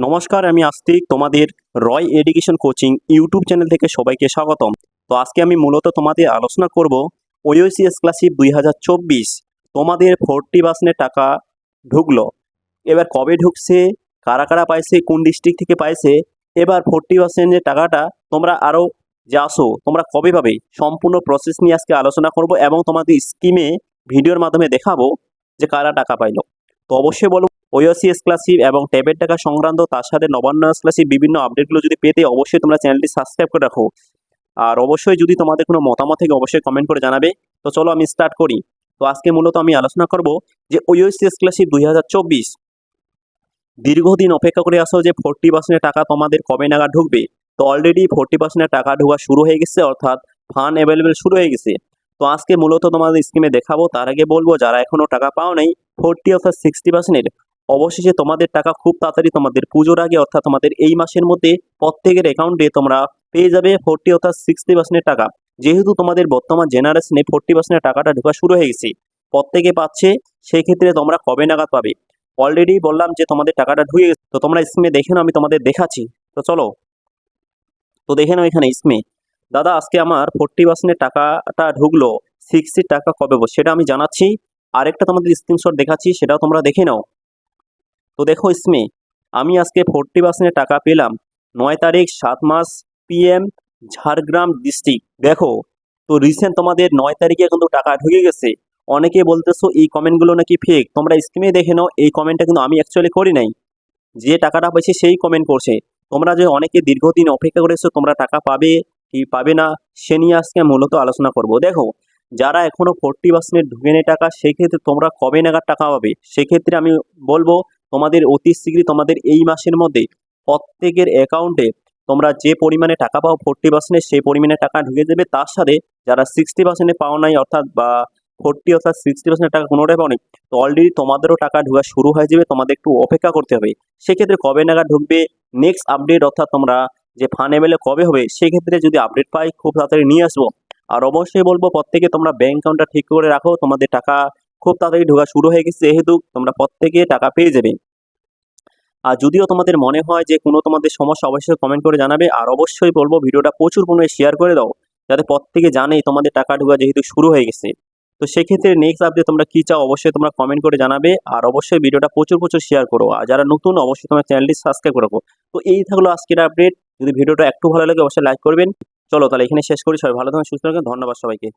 নমস্কার, আমি আস্তিক, তোমাদের Roy education coaching YouTube channel থেকে সবাইকে স্বাগতম। তো আজকে আমি মূলত তোমাদের আলোচনা করব ওইওসি স্কলারশিপ দুই হাজার চব্বিশ, তোমাদের ফোরটি পার্সেন্টের টাকা ঢুকলো। এবার কবে ঢুকছে, কারা কারা পাইছে, কোন ডিস্ট্রিক্ট থেকে পাইছে, এবার ফোরটি পার্সেন্টের টাকাটা তোমরা আরও যে আসো তোমরা কবে পাবে, সম্পূর্ণ প্রসেস নিয়ে আজকে আলোচনা করব এবং তোমাদের স্কিমে ভিডিওর মাধ্যমে দেখাবো যে কারা টাকা পাইলো। তো অবশ্যই বলব ওইওসি স্কলারশিপ এবং ট্যাবের টাকা সংক্রান্ত, তার সাথে নবান্ন স্কলারশিপ বিভিন্ন আপডেটগুলো যদি পেতে, অবশ্যই তোমরা চ্যানেলটি সাবস্ক্রাইব করে রাখো। আর অবশ্যই যদি তোমাদের কোনো মতামত থেকে, অবশ্যই কমেন্ট করে জানাবে। তো চলো আমি স্টার্ট করি। তো আজকে মূলত আমি আলোচনা করব যে ওইওসি স্কলারশিপ দুই হাজার চব্বিশ দীর্ঘদিন অপেক্ষা করে আসো যে ফোরটি পার্সেন্টের টাকা তোমাদের কবে নাগাদ ঢুকবে। তো অলরেডি ফোরটি পার্সেন্টের টাকা ঢোকা শুরু হয়ে গেছে, অর্থাৎ ফান্ড অ্যাভেলেবেল শুরু হয়ে গেছে। তো আজকে মূলত তোমাদের স্কিমে দেখাবো, তার আগে বলব, যারা এখনও টাকা পাও নাই ফোরটি অর্থাৎ সিক্সটি পার্সেন্টের অবশেষে তোমাদের টাকা খুব তাড়াতাড়ি তোমাদের পুজোর আগে, অর্থাৎ তোমাদের এই মাসের মধ্যে প্রত্যেকের অ্যাকাউন্টে তোমরা পেয়ে যাবে ফোরটি অর্থাৎ সিক্সটি পার্সেন্টের টাকা। যেহেতু তোমাদের বর্তমান জেনারেশনে ফোরটি পার্সেন্টের টাকাটা ঢোকা শুরু হয়ে গেছে, প্রত্যেকে পাচ্ছে সেই ক্ষেত্রে তোমরা কবে নাগাদ পাবে? অলরেডি বললাম যে তোমাদের টাকাটা ঢুকে গেছে, তো তোমরা স্কিমে দেখে আমি তোমাদের দেখাচ্ছি। তো চলো, তো দেখে নাও এখানে স্কিমে দাদা, আজকে আমার ফোরটি পার্সেন্টের টাকাটা ঢুকলো সিক্সটি টাকা কবে সেটা আমি জানাচ্ছি। আরেকটা তোমাদের স্ক্রিনশট দেখাচ্ছি, সেটাও তোমরা দেখে নাও। তো দেখো ইসমে আমি আজকে ফোরটি পার্সেন্টের টাকা পেলাম। নয় তারিখ, সাত মাস পিএম ঝাড়গ্রাম ডিস্ট্রিক্ট দেখো, তো রিসেন্ট তোমাদের নয় তারিখে কিন্তু টাকা ঢুকে গেছে। অনেকে বলতেছো এই কমেন্টগুলো নাকি ফেক তোমরা স্ক্রিনে দেখে নাও, এই কমেন্টটা কিন্তু আমি অ্যাকচুয়ালি করি নাই। যে টাকাটা পেয়েছে সেই কমেন্ট করছে। তোমরা যে অনেকে দীর্ঘদিন অপেক্ষা করেছ, তোমরা টাকা পাবে কি পাবে না, সে নিয়ে আজকে মূলত আলোচনা করব। দেখো, যারা এখনও ফোরটি পার্সেন্ট ঢুকে নেই টাকা, সেক্ষেত্রে তোমরা কবে নাগাদ টাকা পাবে? সেক্ষেত্রে আমি বলব তোমাদের অতি শীঘ্রই তোমাদের এই মাসের মধ্যে প্রত্যেকের অ্যাকাউন্টে তোমরা যে পরিমাণে টাকা পাও ফোরটি পার্সেন্টে সেই পরিমাণে টাকা ঢুকে যাবে। তার সাথে যারা সিক্সটি পার্সেন্টে পাও নাই অর্থাৎ বা ফোরটি অর্থাৎ সিক্সটি পার্সেন্ট টাকা কোনোটাই পাও নাই তো অলরেডি তোমাদেরও টাকা ঢোকা শুরু হয়ে যাবে। তোমাদের একটু অপেক্ষা করতে হবে। সেক্ষেত্রে কবে নাগাদ ঢুকবে? নেক্সট আপডেট অর্থাৎ তোমরা যে ফান এভেলে কবে হবে, সেক্ষেত্রে যদি আপডেট পাই, খুব তাড়াতাড়ি নিয়ে আসব। আর অবশ্যই বলব, প্রত্যেকে তোমরা ব্যাংক অ্যাকাউন্টটা ঠিক করে রাখো। তোমাদের টাকা খুব তাড়াতাড়ি ঢোকা শুরু হয়ে গেছে, যেহেতু তোমরা প্রত্যেকে টাকা পেয়ে যাবে। আর যদিও তোমাদের মনে হয় যে কোনো তোমাদের সমস্যা, অবশ্যই কমেন্ট করে জানাবে। আর অবশ্যই বলব, ভিডিওটা প্রচুর পরিমাণে শেয়ার করে দাও, যাতে প্রত্যেকে জানে তোমাদের টাকা ঢোকা যেহেতু শুরু হয়ে গেছে। তো সেক্ষেত্রে নেক্সট আপডেট তোমরা কী চাও, অবশ্যই তোমরা কমেন্ট করে জানাবে। আর অবশ্যই ভিডিওটা প্রচুর প্রচুর শেয়ার করো। আর যারা নতুন, অবশ্যই তোমার চ্যানেলটি সাবস্ক্রাইব করে তো এই থাকল আজকের আপডেট যদি ভিডিওটা একটু ভালো লাগে, অবশ্যই লাইক করবেন। চলো তাহলে এখানে শেষ করি। সবাই ভালো থাকুন সুস্থ থাকুন ধন্যবাদ সবাইকে।